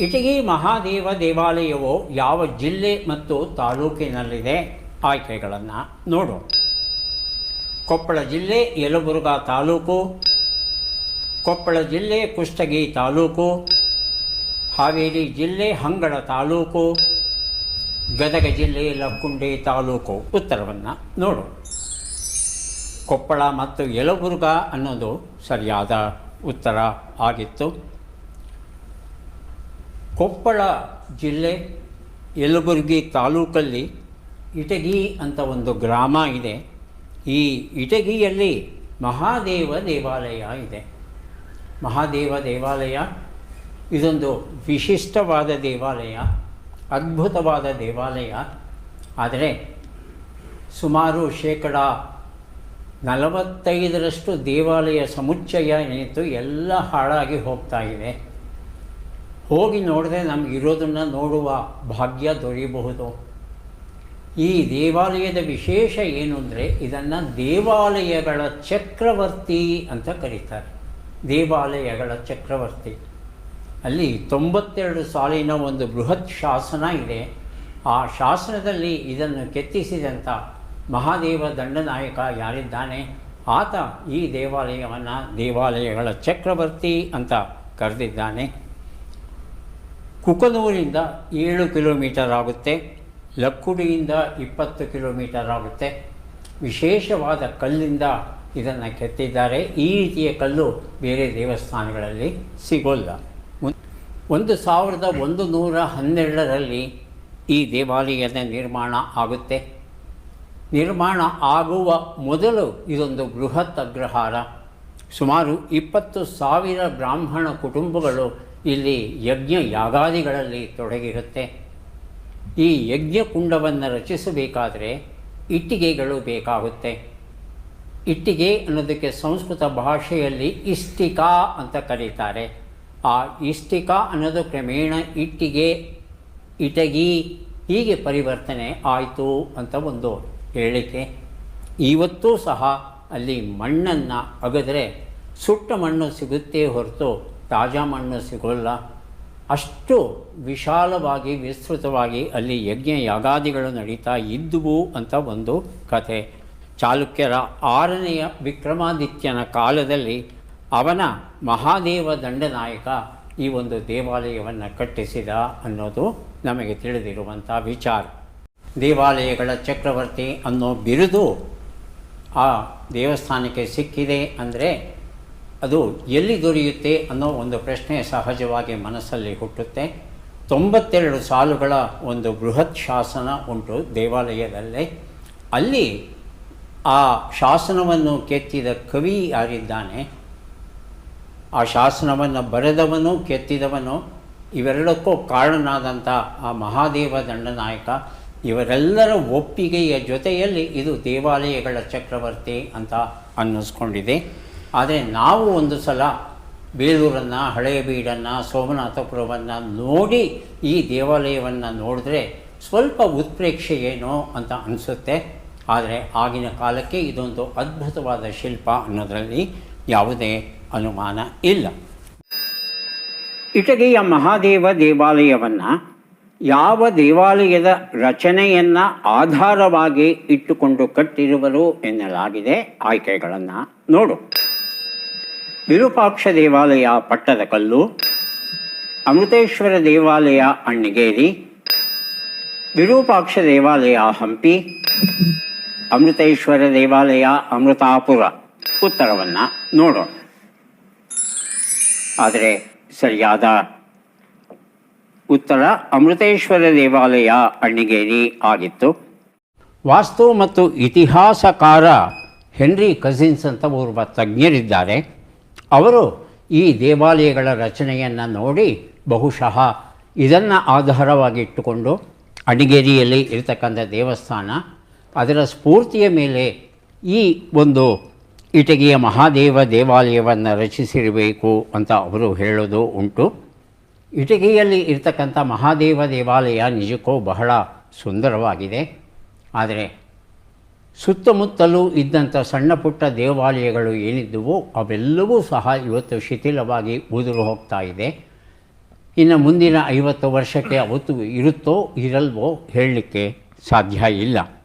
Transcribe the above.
ಇಟಗಿ ಮಹಾದೇವ ದೇವಾಲಯವು ಯಾವ ಜಿಲ್ಲೆ ಮತ್ತು ತಾಲೂಕಿನಲ್ಲಿದೆ? ಆಯ್ಕೆಗಳನ್ನು ನೋಡು. ಕೊಪ್ಪಳ ಜಿಲ್ಲೆ ಯಲಬುರ್ಗಾ ತಾಲೂಕು. ಕೊಪ್ಪಳ ಜಿಲ್ಲೆ ಕುಷ್ಟಗಿ ತಾಲೂಕು. ಹಾವೇರಿ ಜಿಲ್ಲೆ ಹಂಗಳ ತಾಲೂಕು. ಗದಗ ಜಿಲ್ಲೆ ಲಕ್ಕುಂಡಿ ತಾಲೂಕು. ಉತ್ತರವನ್ನು ನೋಡು. ಕೊಪ್ಪಳ ಮತ್ತು ಯಲಬುರ್ಗಾ ಅನ್ನೋದು ಸರಿಯಾದ ಉತ್ತರ ಆಗಿತ್ತು. ಕೊಪ್ಪಳ ಜಿಲ್ಲೆ ಯಲಬುರ್ಗಿ ತಾಲೂಕಲ್ಲಿ ಇಟಗಿ ಅಂತ ಒಂದು ಗ್ರಾಮ ಇದೆ. ಈ ಇಟಗಿಯಲ್ಲಿ ಮಹಾದೇವ ದೇವಾಲಯ ಇದೆ. ಮಹಾದೇವ ದೇವಾಲಯ ಇದೊಂದು ವಿಶಿಷ್ಟವಾದ ದೇವಾಲಯ, ಅದ್ಭುತವಾದ ದೇವಾಲಯ. ಆದರೆ ಸುಮಾರು ಶೇಕಡ ನಲವತ್ತೈದರಷ್ಟು ದೇವಾಲಯ ಸಮುಚ್ಚಯ ಏನಿತ್ತು ಎಲ್ಲ ಹಾಳಾಗಿ ಹೋಗ್ತಾ ಇದೆ. ಹೋಗಿ ನೋಡಿದ್ರೆ ನಮ್ಗೆ ಇರೋದನ್ನು ನೋಡುವ ಭಾಗ್ಯ ದೊರೆಯಬಹುದು. ಈ ದೇವಾಲಯದ ವಿಶೇಷ ಏನು ಅಂದರೆ ಇದನ್ನು ದೇವಾಲಯಗಳ ಚಕ್ರವರ್ತಿ ಅಂತ ಕರೀತಾರೆ. ದೇವಾಲಯಗಳ ಚಕ್ರವರ್ತಿ. ಅಲ್ಲಿ ತೊಂಬತ್ತೆರಡು ಸಾಲಿನ ಒಂದು ಬೃಹತ್ ಶಾಸನ ಇದೆ. ಆ ಶಾಸನದಲ್ಲಿ ಇದನ್ನು ಕೆತ್ತಿಸಿದಂಥ ಮಹಾದೇವ ದಂಡನಾಯಕ ಯಾರಿದ್ದಾನೆ? ಆತ ಈ ದೇವಾಲಯವನ್ನು ದೇವಾಲಯಗಳ ಚಕ್ರವರ್ತಿ ಅಂತ ಕರೆದಿದ್ದಾನೆ. ಕುಕನೂರಿಂದ ಏಳು ಕಿಲೋಮೀಟರ್ ಆಗುತ್ತೆ, ಲಕ್ಕುಡಿಯಿಂದ ಇಪ್ಪತ್ತು ಕಿಲೋಮೀಟರ್ ಆಗುತ್ತೆ. ವಿಶೇಷವಾದ ಕಲ್ಲಿಂದ ಇದನ್ನು ಕೆತ್ತಿದ್ದಾರೆ. ಈ ರೀತಿಯ ಕಲ್ಲು ಬೇರೆ ದೇವಸ್ಥಾನಗಳಲ್ಲಿ ಸಿಗೋಲ್ಲ. ಒಂದು- ಸಾವಿರದ ಒಂದು ನೂರ ಹನ್ನೆರಡರಲ್ಲಿ ಈ ದೇವಾಲಯದ ನಿರ್ಮಾಣ ಆಗುತ್ತೆ. ನಿರ್ಮಾಣ ಆಗುವ ಮೊದಲು ಇದೊಂದು ಬೃಹತ್ ಅಗ್ರಹಾರ. ಸುಮಾರು ಇಪ್ಪತ್ತು ಸಾವಿರ ಬ್ರಾಹ್ಮಣ ಕುಟುಂಬಗಳು ಇಲ್ಲಿ ಯಜ್ಞ ಯಾಗಾದಿಗಳಲ್ಲಿ ತೊಡಗಿರುತ್ತೆ. ಈ ಯಜ್ಞ ಕುಂಡವನ್ನು ರಚಿಸಬೇಕಾದರೆ ಇಟ್ಟಿಗೆಗಳು ಬೇಕಾಗುತ್ತೆ. ಇಟ್ಟಿಗೆ ಅನ್ನೋದಕ್ಕೆ ಸಂಸ್ಕೃತ ಭಾಷೆಯಲ್ಲಿ ಇಷ್ಟಿಕಾ ಅಂತ ಕರೀತಾರೆ. ಆ ಇಷ್ಟಿಕಾ ಅನ್ನೋದು ಕ್ರಮೇಣ ಇಟ್ಟಿಗೆ, ಇಟಗಿ, ಹೀಗೆ ಪರಿವರ್ತನೆ ಆಯಿತು ಅಂತ ಒಂದು ಹೇಳಿಕೆ. ಇವತ್ತೂ ಸಹ ಅಲ್ಲಿ ಮಣ್ಣನ್ನು ಅಗದರೆ ಸುಟ್ಟ ಮಣ್ಣು ಸಿಗುತ್ತೆ ಹೊರತು ತಾಜಾ ಮಣ್ಣು ಸಿಗೋಲ್ಲ. ಅಷ್ಟು ವಿಶಾಲವಾಗಿ, ವಿಸ್ತೃತವಾಗಿ ಅಲ್ಲಿ ಯಜ್ಞ ಯಾಗಾದಿಗಳು ನಡೀತಾ ಇದ್ದುವು ಅಂತ ಒಂದು ಕಥೆ. ಚಾಲುಕ್ಯರ ಆರನೆಯ ವಿಕ್ರಮಾದಿತ್ಯನ ಕಾಲದಲ್ಲಿ ಅವನ ಮಹಾದೇವ ದಂಡನಾಯಕ ಈ ಒಂದು ದೇವಾಲಯವನ್ನು ಕಟ್ಟಿಸಿದ ಅನ್ನೋದು ನಮಗೆ ತಿಳಿದಿರುವಂಥ ವಿಚಾರ. ದೇವಾಲಯಗಳ ಚಕ್ರವರ್ತಿ ಅನ್ನೋ ಬಿರುದು ಆ ದೇವಸ್ಥಾನಕ್ಕೆ ಸಿಕ್ಕಿದೆ ಅಂದರೆ ಅದು ಎಲ್ಲಿ ದೊರೆಯುತ್ತೆ ಅನ್ನೋ ಒಂದು ಪ್ರಶ್ನೆ ಸಹಜವಾಗಿ ಮನಸ್ಸಲ್ಲಿ ಹುಟ್ಟುತ್ತೆ. ತೊಂಬತ್ತೆರಡು ಸಾಲುಗಳ ಒಂದು ಬೃಹತ್ ಶಾಸನ ಉಂಟು ದೇವಾಲಯದಲ್ಲೇ. ಅಲ್ಲಿ ಆ ಶಾಸನವನ್ನು ಕೆತ್ತಿದ ಕವಿ ಯಾರಿದ್ದಾನೆ? ಆ ಶಾಸನವನ್ನು ಬರೆದವನು, ಕೆತ್ತಿದವನು, ಇವೆರಡಕ್ಕೂ ಕಾರಣನಾದಂಥ ಆ ಮಹಾದೇವ ದಂಡನಾಯಕ, ಇವರೆಲ್ಲರ ಒಪ್ಪಿಗೆಯ ಜೊತೆಯಲ್ಲಿ ಇದು ದೇವಾಲಯಗಳ ಚಕ್ರವರ್ತಿ ಅಂತ ಅನ್ನಿಸ್ಕೊಂಡಿದೆ. ಆದರೆ ನಾವು ಒಂದು ಸಲ ಬೇಲೂರನ್ನು, ಹಳೆಯ ಬೀಡನ್ನು, ಸೋಮನಾಥಪುರವನ್ನು ನೋಡಿ ಈ ದೇವಾಲಯವನ್ನು ನೋಡಿದ್ರೆ ಸ್ವಲ್ಪ ಉತ್ಪ್ರೇಕ್ಷೆ ಏನೋ ಅಂತ ಅನಿಸುತ್ತೆ. ಆದರೆ ಆಗಿನ ಕಾಲಕ್ಕೆ ಇದೊಂದು ಅದ್ಭುತವಾದ ಶಿಲ್ಪ ಅನ್ನೋದರಲ್ಲಿ ಯಾವುದೇ ಅನುಮಾನ ಇಲ್ಲ. ಇಟಗಿಯ ಮಹಾದೇವ ದೇವಾಲಯವನ್ನು ಯಾವ ದೇವಾಲಯದ ರಚನೆಯನ್ನು ಆಧಾರವಾಗಿ ಇಟ್ಟುಕೊಂಡು ಕಟ್ಟಿರುವರು ಎನ್ನಲಾಗಿದೆ. ಆಯ್ಕೆಗಳನ್ನು ನೋಡು. ವಿರೂಪಾಕ್ಷ ದೇವಾಲಯ ಪಟ್ಟದಕಲ್ಲು ಅಮೃತೇಶ್ವರ ದೇವಾಲಯ ಅಣ್ಣಿಗೇರಿ, ವಿರೂಪಾಕ್ಷ ದೇವಾಲಯ ಹಂಪಿ, ಅಮೃತೇಶ್ವರ ದೇವಾಲಯ ಅಮೃತಾಪುರ. ಉತ್ತರವನ್ನು ನೋಡೋಣ. ಆದರೆ ಸರಿಯಾದ ಉತ್ತರ ಅಮೃತೇಶ್ವರ ದೇವಾಲಯ ಅಣ್ಣಿಗೇರಿ ಆಗಿತ್ತು. ವಾಸ್ತು ಮತ್ತು ಇತಿಹಾಸಕಾರ ಹೆನ್ರಿ ಕಸಿನ್ಸ್ ಅಂತ ಓರ್ವ ತಜ್ಞರಿದ್ದಾರೆ. ಅವರು ಈ ದೇವಾಲಯಗಳ ರಚನೆಯನ್ನು ನೋಡಿ ಬಹುಶಃ ಇದನ್ನು ಆಧಾರವಾಗಿಟ್ಟುಕೊಂಡು ಅಡಿಗೇರಿಯಲ್ಲಿ ಇರತಕ್ಕಂಥ ದೇವಸ್ಥಾನ, ಅದರ ಸ್ಫೂರ್ತಿಯ ಮೇಲೆ ಈ ಒಂದು ಇಟಗಿಯ ಮಹಾದೇವ ದೇವಾಲಯವನ್ನು ರಚಿಸಿರಬೇಕು ಅಂತ ಅವರು ಹೇಳೋದು ಉಂಟು. ಇಟಗಿಯಲ್ಲಿ ಇರತಕ್ಕಂಥ ಮಹಾದೇವ ದೇವಾಲಯ ನಿಜಕ್ಕೂ ಬಹಳ ಸುಂದರವಾಗಿದೆ. ಆದರೆ ಸುತ್ತಮುತ್ತಲೂ ಇದ್ದಂಥ ಸಣ್ಣ ಪುಟ್ಟ ದೇವಾಲಯಗಳು ಏನಿದ್ದವೋ ಅವೆಲ್ಲವೂ ಸಹ ಇವತ್ತು ಶಿಥಿಲವಾಗಿ ಉದುರು ಹೋಗ್ತಾ ಇದೆ. ಇನ್ನು ಮುಂದಿನ ಐವತ್ತು ವರ್ಷಕ್ಕೆ ಅವತ್ತು ಇರುತ್ತೋ ಇರಲ್ವೋ ಹೇಳಲಿಕ್ಕೆ ಸಾಧ್ಯ ಇಲ್ಲ.